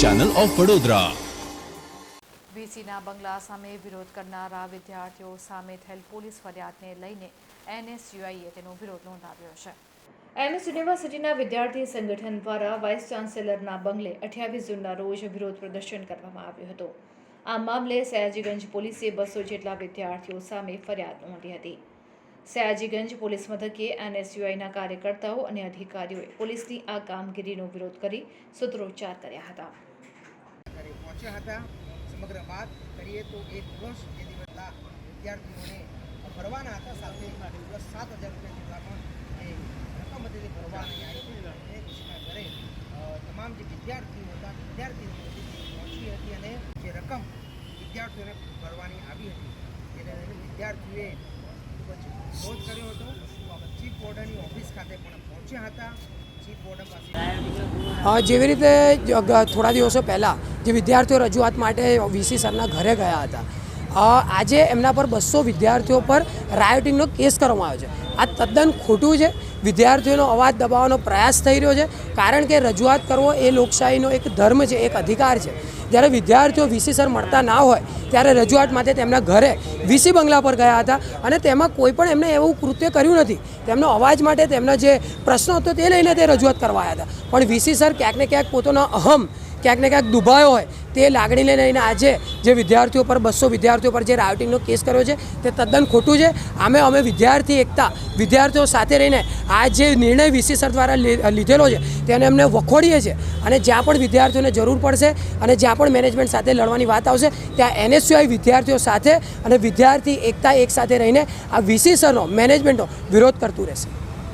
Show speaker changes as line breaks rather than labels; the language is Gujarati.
ચેનલ ઓફ વડોદરા
વીસીના બંગલા સામે વિરોધ કરનારા વિદ્યાર્થીઓ સામે થયેલ પોલીસ ફરિયાદને લઈને એનએસયુઆઈએ તેનો વિરોધ નોંધાવ્યો છે. એમએસ યુનિવર્સિટીના વિદ્યાર્થી સંગઠન દ્વારા વાઇસ ચાન્સેલરના બંગલે અઠ્યાવીસ જૂનના રોજ વિરોધ પ્રદર્શન કરવામાં આવ્યું હતું. આ મામલે સયાજીગંજ પોલીસે બસો જેટલા વિદ્યાર્થીઓ સામે ફરિયાદ નોંધી હતી. સયાજીગંજ પોલીસ મથકે એનએસયુઆઈના કાર્યકર્તાઓ અને અધિકારીઓએ પોલીસની આ કામગીરીનો વિરોધ કરી સૂત્રોચ્ચાર કર્યા હતા.
પહોંચ્યા હતા. સમગ્ર વાત કરીએ તો એક વર્ષ જે દિવસના વિદ્યાર્થીઓને ભરવાના હતા. સાથે દિવસ સાત હજાર રૂપિયા જેટલા પણ એ રકમ હતી ભરવા નહીં આવી ઘરે તમામ જે વિદ્યાર્થીઓ હતા, વિદ્યાર્થીઓ પહોંચી હતી અને જે રકમ વિદ્યાર્થીઓને ભરવાની આવી હતી લઈને વિદ્યાર્થીઓએ ખૂબ જ વિરોધ કર્યો હતો ચીફ વોર્ડનની ઓફિસ ખાતે પણ પહોંચ્યા હતા.
જેવી રીતે થોડા દિવસો પહેલાં જે વિદ્યાર્થીઓ રજૂઆત માટે વીસી સરના ઘરે ગયા હતા આજે એમના પર બસો વિદ્યાર્થીઓ પર રાયોટિંગનો કેસ કરવામાં આવ્યો છે. આ તદ્દન ખોટું છે. વિદ્યાર્થીઓનો અવાજ દબાવવાનો પ્રયાસ થઈ રહ્યો છે. કારણ કે રજૂઆત કરવો એ લોકશાહીનો એક ધર્મ છે, એક અધિકાર છે. જ્યારે વિદ્યાર્થીઓ વીસી સર મળતા ના હોય, ત્યારે રજૂઆત માટે તેમના ઘરે વીસી બંગલા પર ગયા હતા અને તેમાં કોઈ પણ એમને એવું કૃત્ય કર્યું નથી. તેમનો અવાજ માટે તેમના જે પ્રશ્નો હતો તે લઈને તે રજૂઆત કરવા હતા. પણ વીસી સર ક્યાંક ને ક્યાંક પોતાનો અહમ ક્યાંક ને ક્યાંક દુભાયો હોય તે લાગણીને લઈને આજે જે વિદ્યાર્થીઓ પર, બસો વિદ્યાર્થીઓ પર જે રાયોટિંગનો કેસ કર્યો છે, તે તદ્દન ખોટું છે. આમે, અમે વિદ્યાર્થી, એકતા, વિદ્યાર્થીઓ સાથે રહીને આ જે નિર્ણય વીસી સર દ્વારા લીધેલો છે, તેને અમને વખોડીએ છીએ. અને જ્યાં પણ વિદ્યાર્થીઓને જરૂર પડશે અને જ્યાં પણ મેનેજમેન્ટ સાથે લડવાની વાત આવશે, ત્યાં એનએસયુઆઈ વિદ્યાર્થીઓ સાથે અને વિદ્યાર્થી, એકતા, એક સાથે રહીને આ વીસી સરનો મેનેજમેન્ટનો વિરોધ કરતું રહેશે.